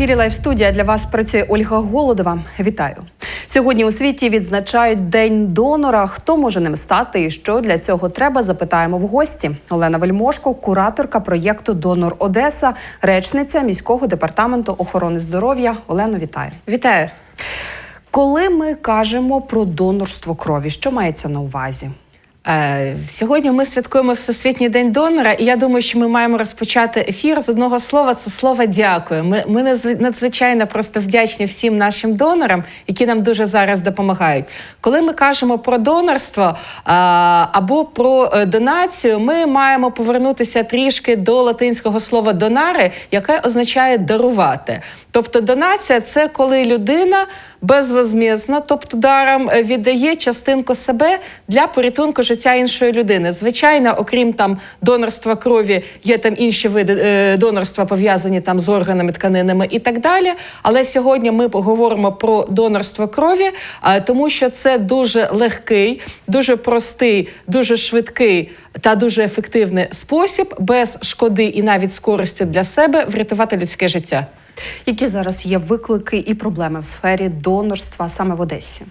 ефірі Лайв студія для вас працює Ольга Голодова. Вітаю сьогодні. У світі відзначають День донора. Хто може ним стати і що для цього треба? Запитаємо в гості. Олена Вельмошко, кураторка проєкту Донор Одеса, речниця міського департаменту охорони здоров'я. Олено, вітаю. Вітаю. Коли ми кажемо про донорство крові, що мається на увазі? Е, Сьогодні ми святкуємо Всесвітній день донора, і я думаю, що ми маємо розпочати ефір з одного слова. Це слово дякую. Ми ми надзвичайно просто вдячні всім нашим донорам, які нам дуже зараз допомагають. Коли ми кажемо про донорство е, або про е, донацію, ми маємо повернутися трішки до латинського слова донари, яке означає дарувати. Тобто, донація це коли людина безвозмізно, тобто даром віддає частинку себе для порятунку життя іншої людини. Звичайно, окрім там донорства крові, є там інші види е, донорства пов'язані там з органами, тканинами і так далі. Але сьогодні ми поговоримо про донорство крові, е, тому що це дуже легкий, дуже простий, дуже швидкий та дуже ефективний спосіб без шкоди і навіть з користю для себе врятувати людське життя. Які зараз є виклики і проблеми в сфері донорства саме в Одесі?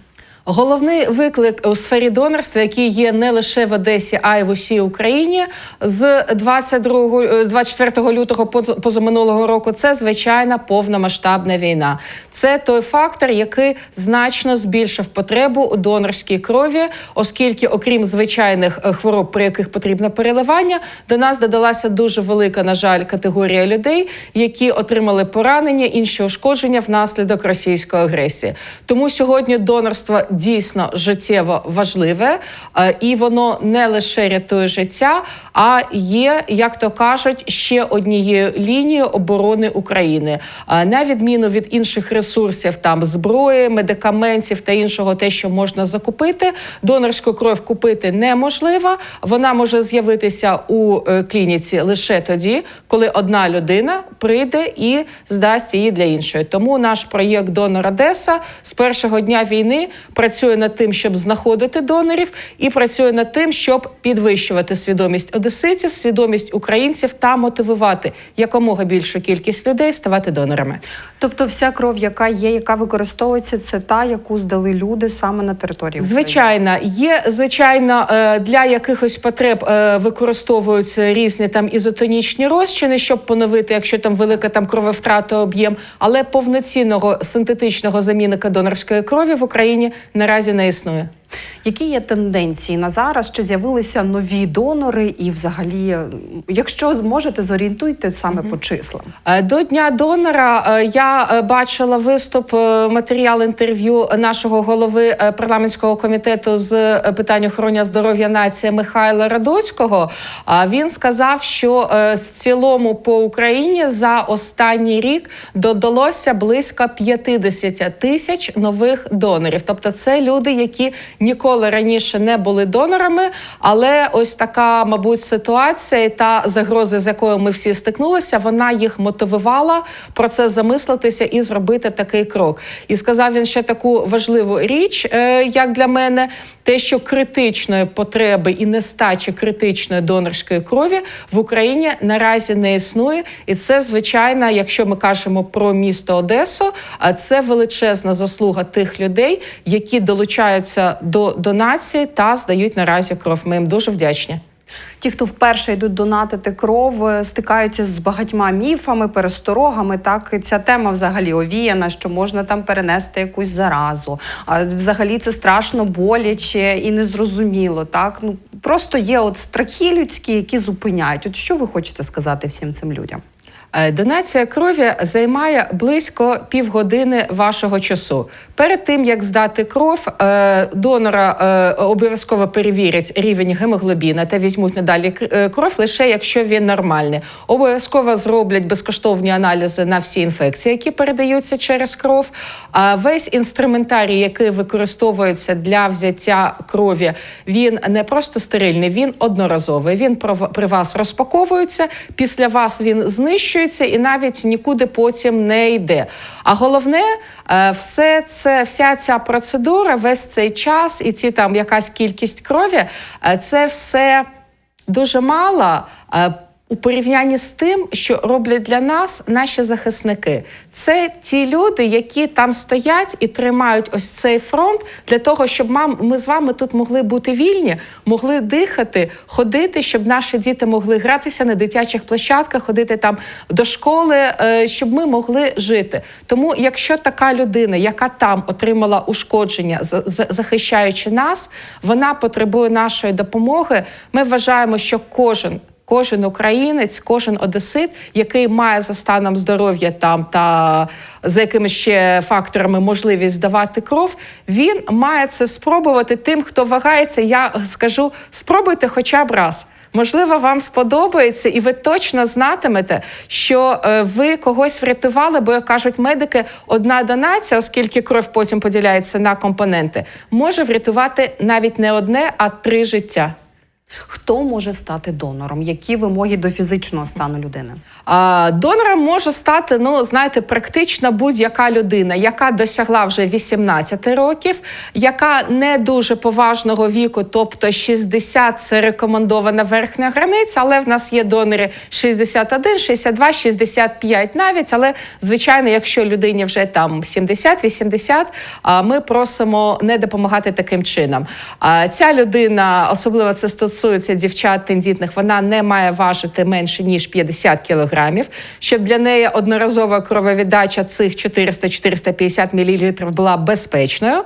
Головний виклик у сфері донорства, який є не лише в Одесі, а й в усій Україні, з 22, е, з 24 лютого поз- позаминулого року, це звичайна повномасштабна війна. Це той фактор, який значно збільшив потребу у донорській крові, оскільки, окрім звичайних е, хвороб, при яких потрібно переливання, до нас додалася дуже велика, на жаль, категорія людей, які отримали поранення, інші ушкодження внаслідок російської агресії. Тому сьогодні донорство дійсно життєво важливе, е, і воно не лише рятує життя, а є, як то кажуть, ще однією лінією оборони України. Е, На відміну від інших ресурсів, там зброї, медикаментів та іншого, те, що можна закупити, донорську кров купити неможливо. Вона може з'явитися у е, клініці лише тоді, коли одна людина прийде і здасть її для іншої. Тому наш проєкт Донор Одеса з першого дня війни працює над тим, щоб знаходити донорів, і працює над тим, щоб підвищувати свідомість одеситів, свідомість українців та мотивувати якомога більшу кількість людей ставати донорами. Тобто, вся кров, яка є, яка використовується, це та, яку здали люди саме на території. України? Звичайно, є звичайно е, для якихось потреб е, використовуються різні там ізотонічні розчини, щоб поновити, якщо там велика там крововтрата об'єм, але повноцінного синтетичного замінника донорської крові в Україні наразі не існує. Які є тенденції на зараз? Чи з'явилися нові донори? І, взагалі, якщо зможете, зорієнтуйте саме по числам. Е, До дня донора е, я е, бачила виступ, матеріал інтерв'ю нашого голови парламентського комітету з питань охорони здоров'я нації Михайла Радоцького. А Він сказав, що в цілому по Україні за останній рік додалося близько 50 тисяч нових донорів. Тобто, це люди, які ніколи раніше не були донорами, але ось така, мабуть, ситуація і та загроза, з якою ми всі стикнулися, вона їх мотивувала про це замислитися і зробити такий крок. І сказав він ще таку важливу річ, е, як для мене, те, що критичної потреби і нестачі критичної донорської крові в Україні наразі не існує, і це звичайно, якщо ми кажемо про місто Одесу, а це величезна заслуга тих людей, які долучаються до донації та здають наразі кров. Ми їм дуже вдячні. Ті, хто вперше йдуть донатити кров, е, стикаються з багатьма міфами, пересторогами. Так ця тема взагалі овіяна, що можна там перенести якусь заразу. А взагалі це страшно боляче і незрозуміло. Так ну просто є от страхи людські, які зупиняють. От що ви хочете сказати всім цим людям? Е, Донація крові займає близько півгодини вашого часу. Перед тим як здати кров, е, донора е, обов'язково перевірять рівень гемоглобіна та візьмуть надалі кр- кров лише якщо він нормальний. Обов'язково зроблять безкоштовні аналізи на всі інфекції, які передаються через кров. А весь інструментарій, який використовується для взяття крові, він не просто стерильний, він одноразовий. Він при вас розпаковується. Після вас він знищується і навіть нікуди потім не йде. А головне, е, все це, вся ця процедура, весь цей час і ці там якась кількість крові, е, це все дуже мало. У порівнянні з тим, що роблять для нас наші захисники. Це ті люди, які там стоять і тримають ось цей фронт для того, щоб ми з вами тут могли бути вільні, могли дихати, ходити, щоб наші діти могли гратися на дитячих площадках, ходити там до школи, е, щоб ми могли жити. Тому, якщо така людина, яка там отримала ушкодження, за- за- захищаючи нас, вона потребує нашої допомоги. Ми вважаємо, що кожен. Кожен українець, кожен одесит, який має за станом здоров'я там та за якимись ще факторами можливість здавати кров, він має це спробувати. Тим, хто вагається, я скажу: спробуйте хоча б раз. Можливо, вам сподобається, і ви точно знатимете, що е, ви когось врятували, бо як кажуть медики, одна донація, оскільки кров потім поділяється на компоненти, може врятувати навіть не одне, а три життя. Хто може стати донором? Які вимоги до фізичного стану людини? А, Донором може стати, ну знаєте, практично будь-яка людина, яка досягла вже 18 років, яка не дуже поважного віку, тобто 60 – це рекомендована верхня границя, але в нас є донори 61, 62, 65 навіть. Але звичайно, якщо людині вже там 70-80, а, ми просимо не допомагати таким чином. А Ця людина, особливо це стосується дівчат тендітних, вона не має важити менше ніж 50 кілограмів, щоб для неї одноразова крововіддача цих 400-450 мл була безпечною.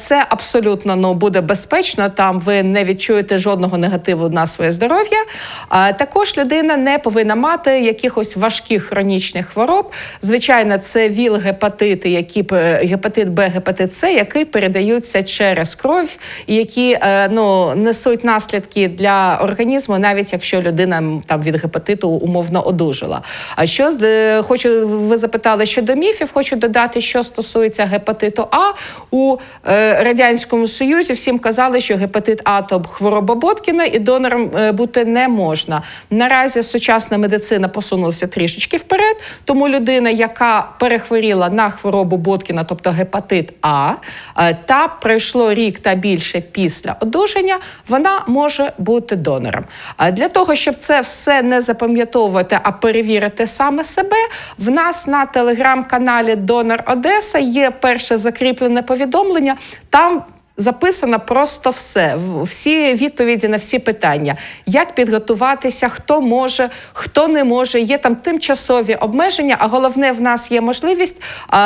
Це абсолютно ну, буде безпечно. Там ви не відчуєте жодного негативу на своє здоров'я. Також людина не повинна мати якихось важких хронічних хвороб. Звичайно, це ВІЛ, гепатити, які гепатит Б, гепатит С, які передаються через кров і які е, ну, несуть наслідки для організму, навіть якщо людина там від гепатиту умовно одужала. А що е, хочу ви запитали щодо міфів? Хочу додати, що стосується гепатиту А у е, радянському союзі. Всім казали, що гепатит А то хвороба Боткіна і донором е, бути не можна. Наразі сучасна медицина посунулася трішечки вперед. Тому людина, яка перехворіла на хворобу Боткіна, тобто гепатит А, е, та пройшло рік та більше після одужання, вона може бути донором. А для того, щоб це все не запам'ятовувати, а перевірити саме себе, в нас на телеграм-каналі Донор Одеса є перше закріплене повідомлення. Там Записано просто все, всі відповіді на всі питання, як підготуватися, хто може, хто не може. Є там тимчасові обмеження. А головне, в нас є можливість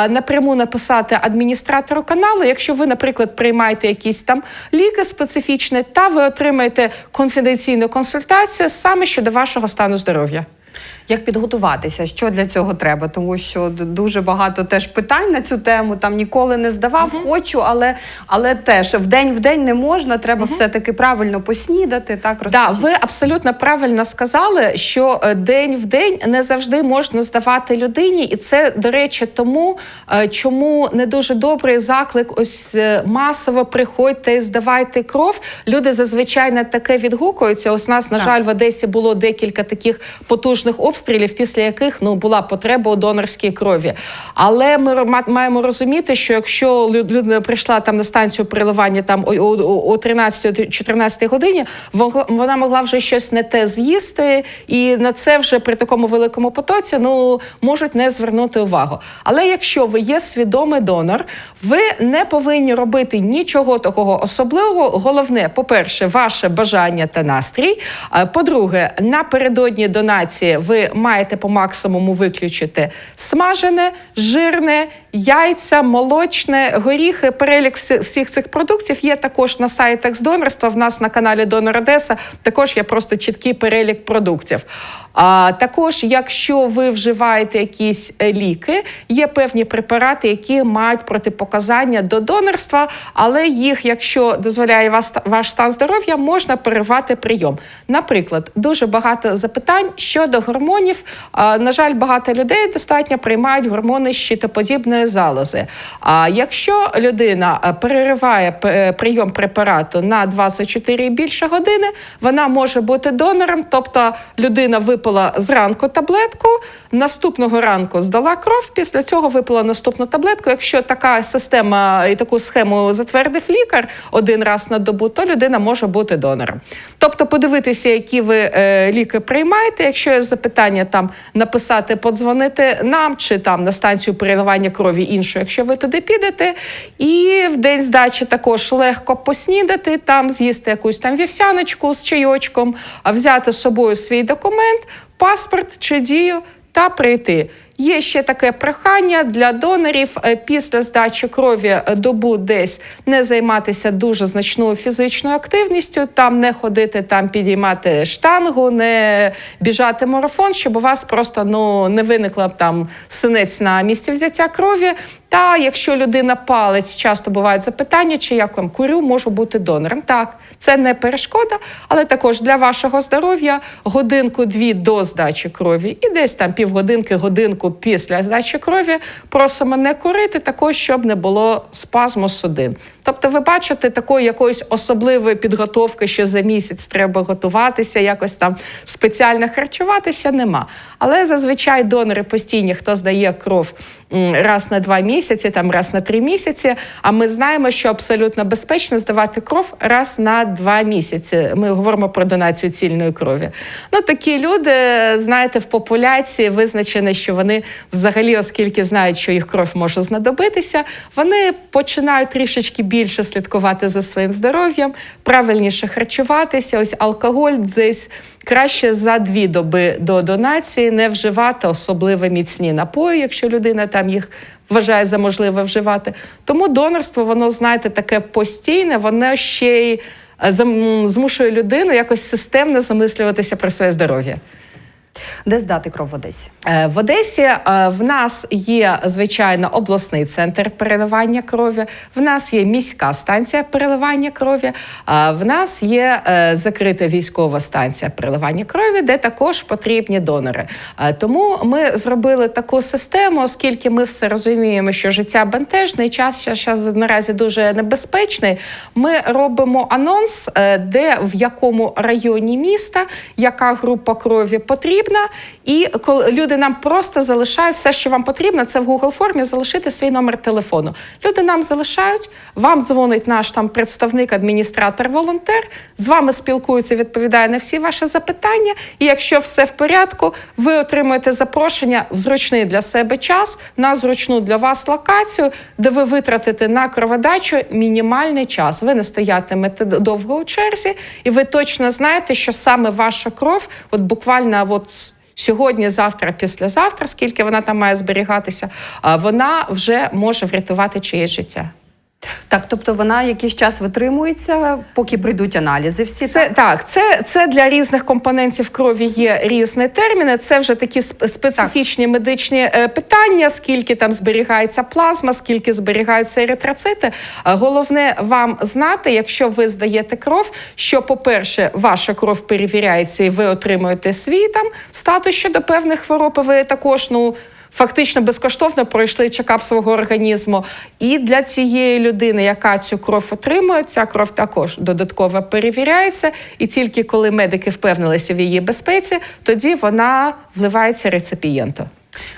напряму написати адміністратору каналу. Якщо ви, наприклад, приймаєте якісь там ліки специфічні, та ви отримаєте конфіденційну консультацію саме щодо вашого стану здоров'я. Як підготуватися? Що для цього треба? Тому що дуже багато теж питань на цю тему. Там ніколи не здавав, хочу, але, але теж в день в день не можна. Треба все-таки правильно поснідати. Так Да, ви абсолютно правильно сказали, що е, день в день не завжди можна здавати людині, і це до речі, тому е, чому не дуже добрий заклик. Ось е, масово приходьте і здавайте кров. Люди зазвичай на таке відгукуються. Ось нас, на Так. жаль, в Одесі було декілька таких потужних обстрілів, після яких ну була потреба у донорській крові. Але ми маємо розуміти, що якщо людина прийшла там на станцію переливання там о, о, о 13-14 годині, вон- вона могла вже щось не те з'їсти, і на це вже при такому великому потоці ну можуть не звернути увагу. Але якщо ви є свідомий донор, ви не повинні робити нічого такого особливого. Головне, по-перше, ваше бажання та настрій. По-друге, напередодні донації ви маєте по максимуму виключити смажене, жирне, яйця, молочне, горіхи. Перелік всіх цих продуктів є також на сайтах з донорства. В нас на каналі Донор Одеса також є просто чіткий перелік продуктів. А також, якщо ви вживаєте якісь е, ліки, є певні препарати, які мають протипоказання до донорства, але їх, якщо дозволяє вас ваш стан здоров'я, можна перервати прийом. Наприклад, дуже багато запитань щодо гормонів. А, На жаль, багато людей достатньо приймають гормони щитоподібної залози. А якщо людина е, перериває е, прийом препарату на 24 і більше години, вона може бути донором. Тобто людина випила зранку таблетку, наступного ранку здала кров, після цього випила наступну таблетку. Якщо така система і таку схему затвердив лікар один раз на добу, то людина може бути донором. Тобто, подивитися, які ви е, ліки приймаєте. Якщо є запитання, там написати, подзвонити нам чи там на станцію переливання крові іншу, якщо ви туди підете. І в день здачі також легко поснідати, там з'їсти якусь там вівсяночку з чайочком, а взяти з собою свій документ, паспорт чи дію та прийти. Є ще таке прохання для донорів е, після здачі крові е, добу десь не займатися дуже значною фізичною активністю, там не ходити, там підіймати штангу, не біжати марафон, щоб у вас просто ну не виникла там синець на місці взяття крові. Та якщо людина палець, часто бувають запитання, чи я курю, можу бути донором. Так, це не перешкода, але також для вашого здоров'я годинку-дві до здачі крові і десь там півгодинки, годинку після здачі крові просимо не курити, також щоб не було спазму судин. Тобто, ви бачите, такої якоїсь особливої підготовки, що за місяць треба готуватися, якось там спеціально харчуватися, нема. Але зазвичай донори постійні, хто здає кров раз на два місяці, там раз на три місяці. А ми знаємо, що абсолютно безпечно здавати кров раз на два місяці. Ми говоримо про донацію цільної крові. Ну такі люди, знаєте, в популяції визначено, що вони взагалі, оскільки знають, що їх кров може знадобитися, вони починають трішечки більше слідкувати за своїм здоров'ям, правильніше харчуватися. Ось алкоголь десь. Краще за дві доби до донації не вживати особливо міцні напої, якщо людина там їх вважає за можливе вживати. Тому донорство, воно, знаєте, таке постійне, воно ще й е, змушує людину якось системно замислюватися про своє здоров'я. Де здати кров в Одесі? Е, В Одесі е, в нас є звичайно обласний центр переливання крові. В нас є міська станція переливання крові. В нас є е, закрита військова станція переливання крові, де також потрібні донори. Тому ми зробили таку систему, оскільки ми все розуміємо, що життя бентежне і час зараз наразі дуже небезпечний. Ми робимо анонс, де в якому районі міста яка група крові потрібна. І коли люди нам просто залишають все, що вам потрібно, це в Google формі залишити свій номер телефону. Люди нам залишають, вам дзвонить наш там представник, адміністратор, волонтер, з вами спілкується, відповідає на всі ваші запитання. І якщо все в порядку, ви отримуєте запрошення в зручний для себе час на зручну для вас локацію, де ви витратите на кроводачу мінімальний час. Ви не стоятимете довго у черзі, і ви точно знаєте, що саме ваша кров, от буквально от сьогодні, завтра, післязавтра, скільки вона там має зберігатися, вона вже може врятувати чиєсь життя. Так, тобто вона якийсь час витримується, поки прийдуть аналізи. Всі Це так, це, це для різних компонентів крові є різні терміни. Це вже такі сп- специфічні медичні е, питання, скільки там зберігається плазма, скільки зберігаються еритроцити. Е, Головне вам знати, якщо ви здаєте кров, що, по-перше, ваша кров перевіряється, і ви отримуєте свій там статус щодо певних хвороб. Ви також ну. Фактично безкоштовно пройшли чекап свого організму. І для цієї людини, яка цю кров отримує, ця кров також додатково перевіряється. І тільки коли медики впевнилися в її безпеці, тоді вона вливається реципієнту.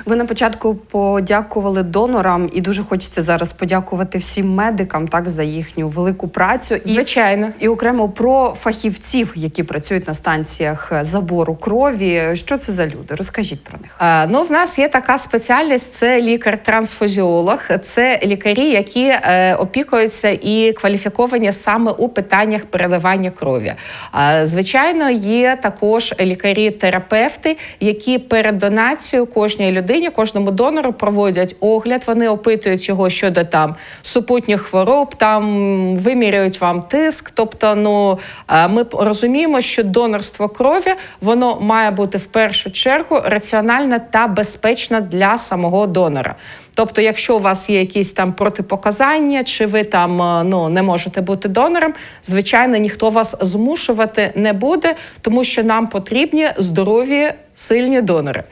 Ви на початку подякували донорам, і дуже хочеться зараз подякувати всім медикам так за їхню велику працю і Звичайно. І окремо про фахівців, які працюють на станціях забору крові. Що це за люди? Розкажіть про них. А, Ну, в нас є така спеціальність: це лікар-трансфузіолог. Це лікарі, які е, опікуються і кваліфіковані саме у питаннях переливання крові. А, звичайно, є також лікарі-терапевти, які перед донацією кожній людині, кожному донору проводять огляд. Вони опитують його щодо там супутніх хвороб, там вимірюють вам тиск. Тобто, ну е, ми розуміємо, що донорство крові воно має бути в першу чергу раціональне та безпечне для самого донора. Тобто, якщо у вас є якісь там протипоказання, чи ви там е, ну не можете бути донором, звичайно, ніхто вас змушувати не буде, тому що нам потрібні здорові сильні донори. Е,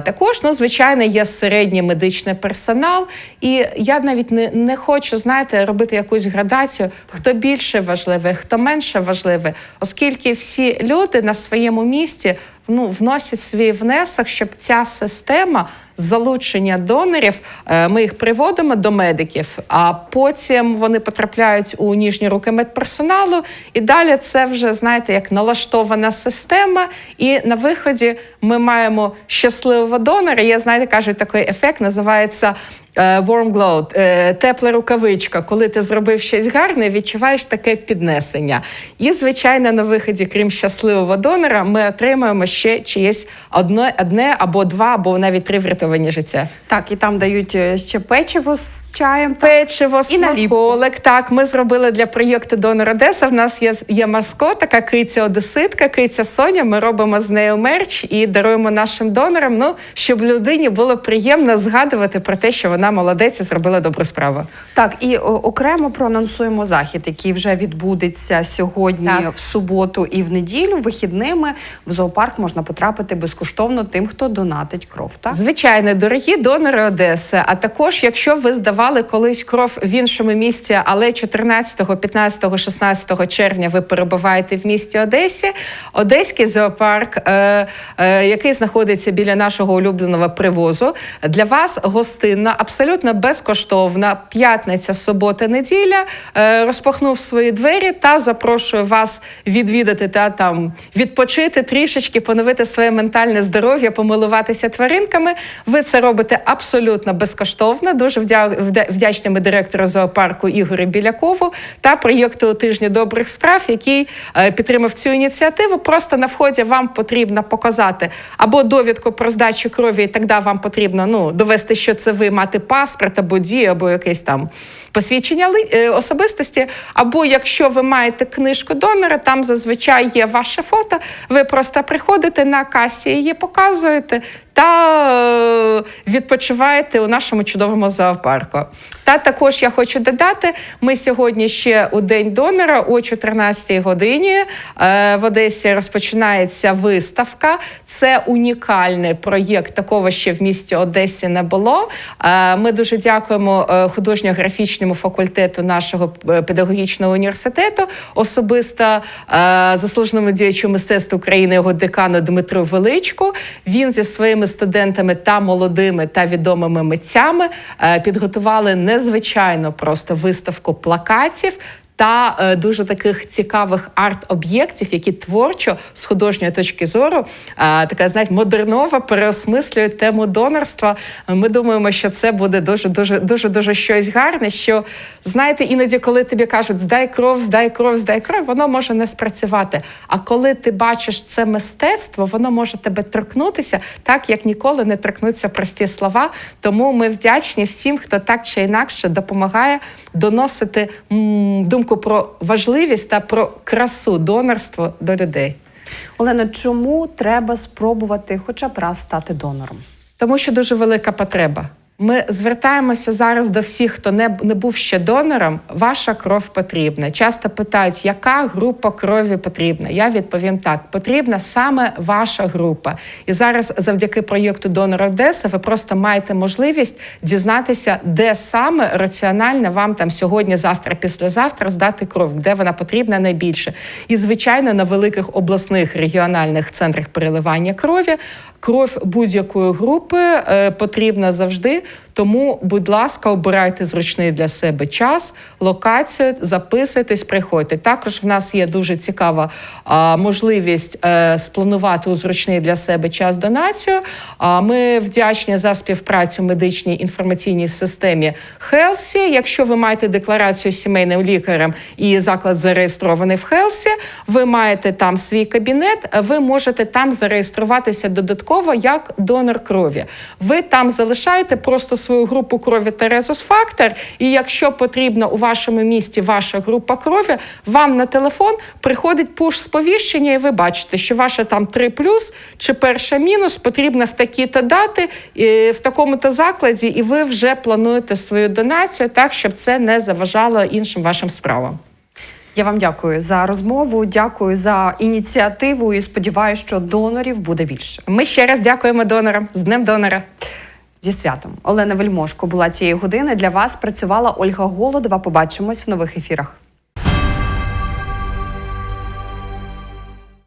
Також, ну, звичайно, є середній медичний персонал, і я навіть не, не хочу, знаєте, робити якусь градацію, хто більше важливий, хто менше важливий, оскільки всі люди на своєму місці ну, вносять свій внесок, щоб ця система залучення донорів, е, ми їх приводимо до медиків, а потім вони потрапляють у ніжні руки медперсоналу. І далі це вже знаєте, як налаштована система. І на виході ми маємо щасливого донора. Є, знаєте, кажуть, такий ефект називається. Е, Warm glow, е, тепла рукавичка, коли ти зробив щось гарне, відчуваєш таке піднесення. І, звичайно, на виході, крім щасливого донора, ми отримуємо ще чиєсь одне, одне або два, або навіть три врятовані життя. Так, і там дають е, ще печиво з чаєм. Так. Печиво, смаколик. Так, ми зробили для проєкту Донор Одеса. В нас є, є маскот, така киця Одеситка, киця Соня. Ми робимо з нею мерч і даруємо нашим донорам. Ну, щоб людині було приємно згадувати про те, що вона молодець і зробила добру справу. Так, і окремо проанонсуємо захід, який вже відбудеться сьогодні, Так. в суботу і в неділю. Вихідними в зоопарк можна потрапити безкоштовно тим, хто донатить кров. Так Звичайно, дорогі донори Одеси. А також, якщо ви здавали колись кров в іншому місці, але 14, 15, 16 червня ви перебуваєте в місті Одесі, Одеський зоопарк, е, е, який знаходиться біля нашого улюбленого привозу, для вас гостинна, абсолютно безкоштовна п'ятниця, субота, неділя е, розпахнув свої двері та запрошує вас відвідати та там відпочити трішечки, поновити своє ментальне здоров'я, помилуватися тваринками. Ви це робите абсолютно безкоштовно. Дуже вдя- вдя- вдячні ми директору зоопарку Ігорю Білякову та проєкту тижні добрих справ, який е, підтримав цю ініціативу. Просто на вході вам потрібно показати або довідку про здачу крові, і тоді вам потрібно ну довести, що це ви мати паспорт або дію, або якесь там. Посвідчення е, особистості, або якщо ви маєте книжку донора, там зазвичай є ваше фото. Ви просто приходите на касі, її показуєте та е, відпочиваєте у нашому чудовому зоопарку. Та також я хочу додати: ми сьогодні ще у день донора о 14-й годині е, в Одесі розпочинається виставка. Це унікальний проєкт. Такого ще в місті Одесі не було. Е, Ми дуже дякуємо художньо-графічному факультету нашого педагогічного університету, особисто заслуженому діячу мистецтва України, його декану Дмитру Величку. Він зі своїми студентами та молодими та відомими митцями е, підготували незвичайно просто виставку плакатів. Та е, дуже таких цікавих арт-об'єктів, які творчо з художньої точки зору е, така знаєте, модернова переосмислюють тему донорства. Ми думаємо, що це буде дуже дуже дуже дуже щось гарне. Що знаєте, іноді, коли тобі кажуть здай кров, здай кров, здай кров, воно може не спрацювати. А коли ти бачиш це мистецтво, воно може тебе торкнутися так, як ніколи не торкнуться прості слова. Тому ми вдячні всім, хто так чи інакше допомагає доносити м, думку про важливість та про красу донорства до людей. Олена, чому треба спробувати хоча б раз стати донором? Тому що дуже велика потреба. Ми звертаємося зараз до всіх, хто не, не був ще донором. Ваша кров потрібна. Часто питають, яка група крові потрібна. Я відповім так: потрібна саме ваша група. І зараз, завдяки проєкту Донор Одеса, ви просто маєте можливість дізнатися, де саме раціонально вам там сьогодні, завтра, післязавтра здати кров, де вона потрібна найбільше. І звичайно, на великих обласних регіональних центрах переливання крові кров будь-якої групи е, потрібна завжди. Тому, будь ласка, обирайте зручний для себе час, локацію, записуйтесь, приходьте. Також в нас є дуже цікава а, можливість е, спланувати у зручний для себе час донацію. А ми вдячні за співпрацю в медичній інформаційній системі Хелсі. Якщо ви маєте декларацію сімейним лікарем і заклад зареєстрований в Хелсі, ви маєте там свій кабінет, ви можете там зареєструватися додатково як донор крові. Ви там залишаєте просто свою групу крові Терезус Фактор, і якщо потрібно у вашому місті ваша група крові, вам на телефон приходить пуш сповіщення, і ви бачите, що ваша там 3 чи перша мінус потрібна в такі-то дати, і в такому-то закладі, і ви вже плануєте свою донацію так, щоб це не заважало іншим вашим справам. Я вам дякую за розмову. Дякую за ініціативу і сподіваюся, що донорів буде більше. Ми ще раз дякуємо донорам з Днем донора. Зі святом Олена Вельмошко була цієї години. Для вас працювала Ольга Голодова. Побачимось в нових ефірах.